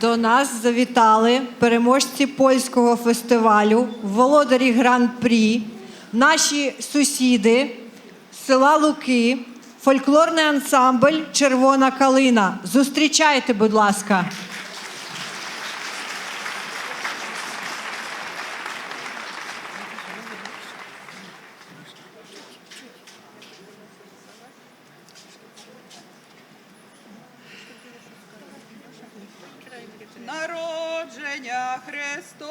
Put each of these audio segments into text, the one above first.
До нас завітали переможці польського фестивалю, володарі гран-прі, наші сусіди села Луки, фольклорний ансамбль Червона калина. Зустрічайте, будь ласка. Народження Христове.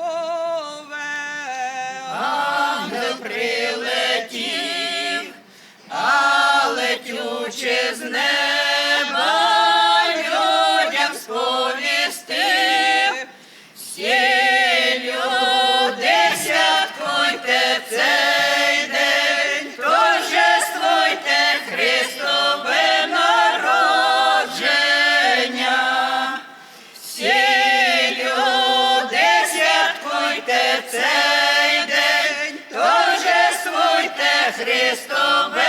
Святкуйте цей день, торжествуйте Христове.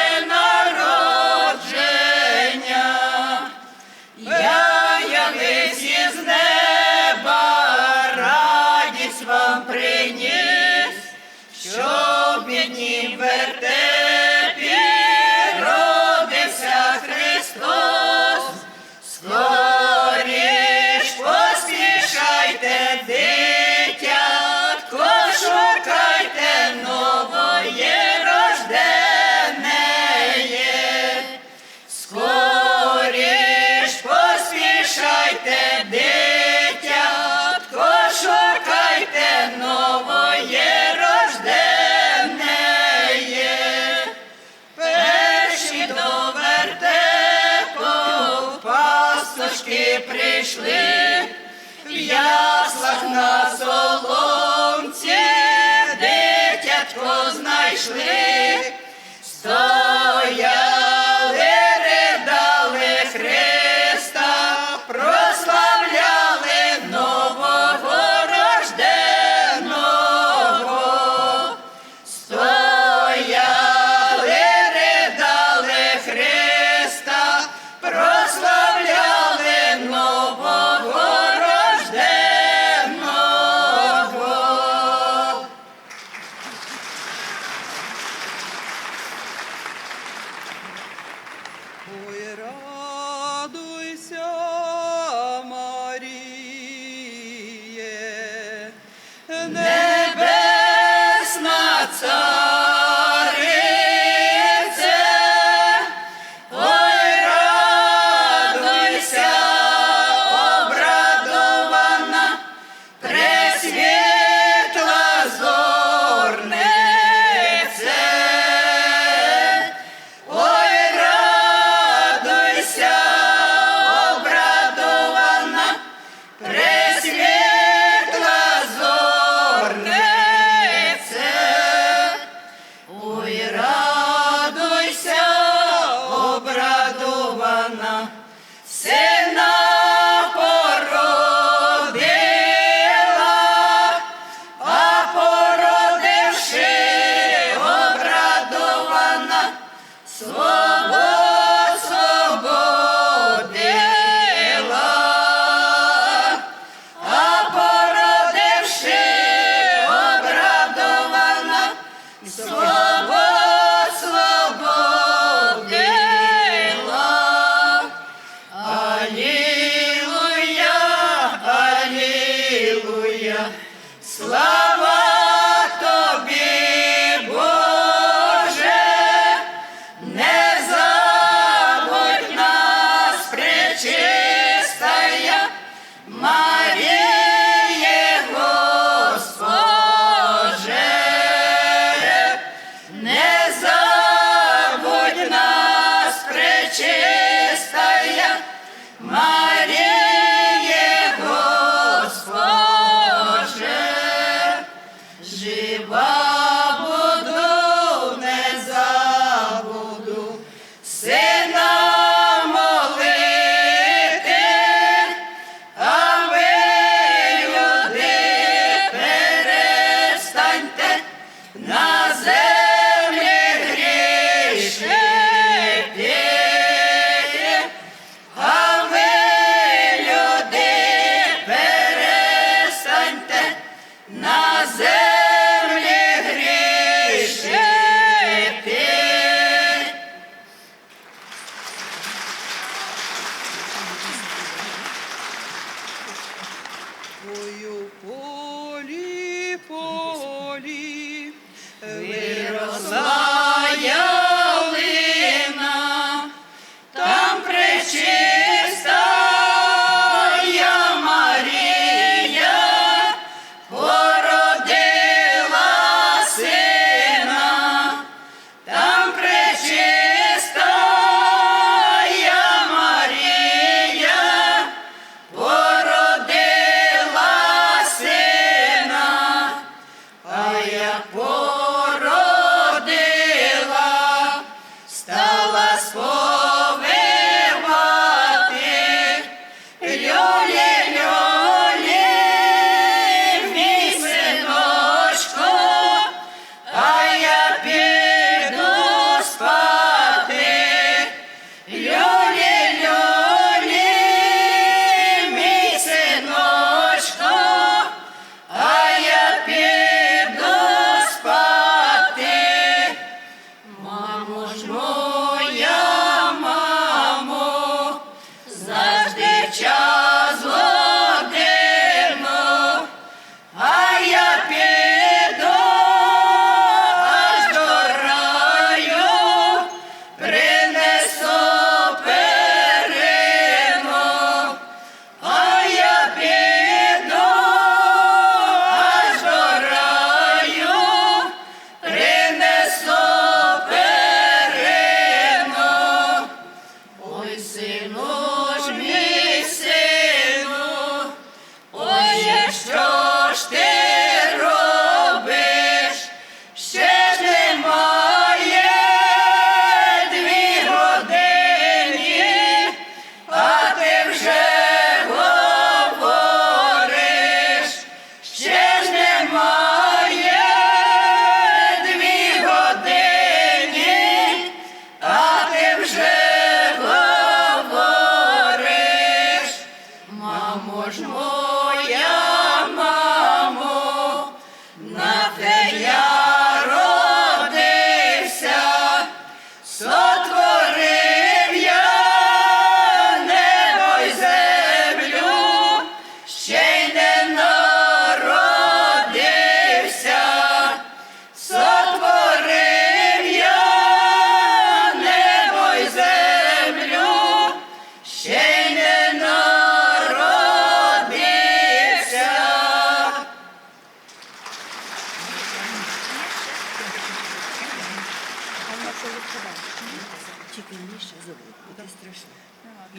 Ой, 是 for you.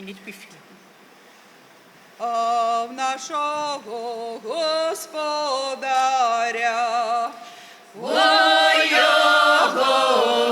нітьби фільм. А в нашего господаря. Ой, його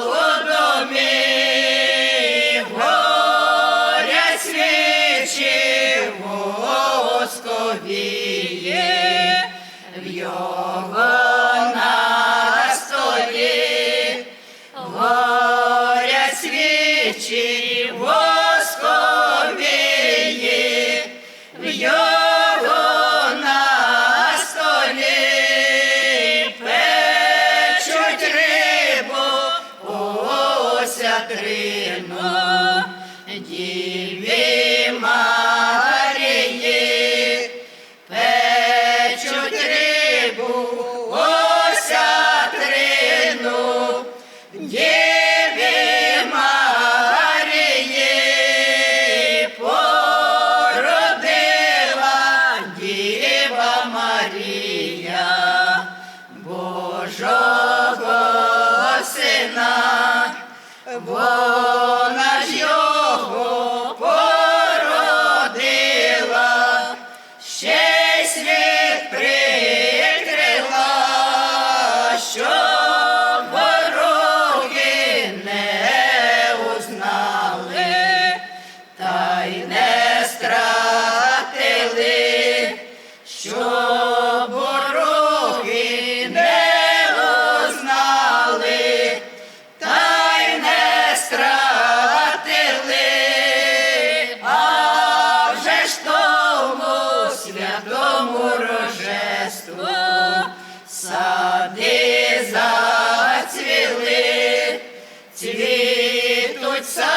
it's sad.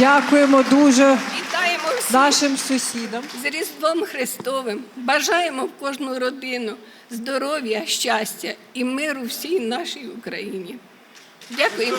Дякуємо дуже Вітаємо всіх нашим сусідам. з Різдвом Христовим. Бажаємо в кожну родину здоров'я, щастя і миру всій нашій Україні. Дякуємо.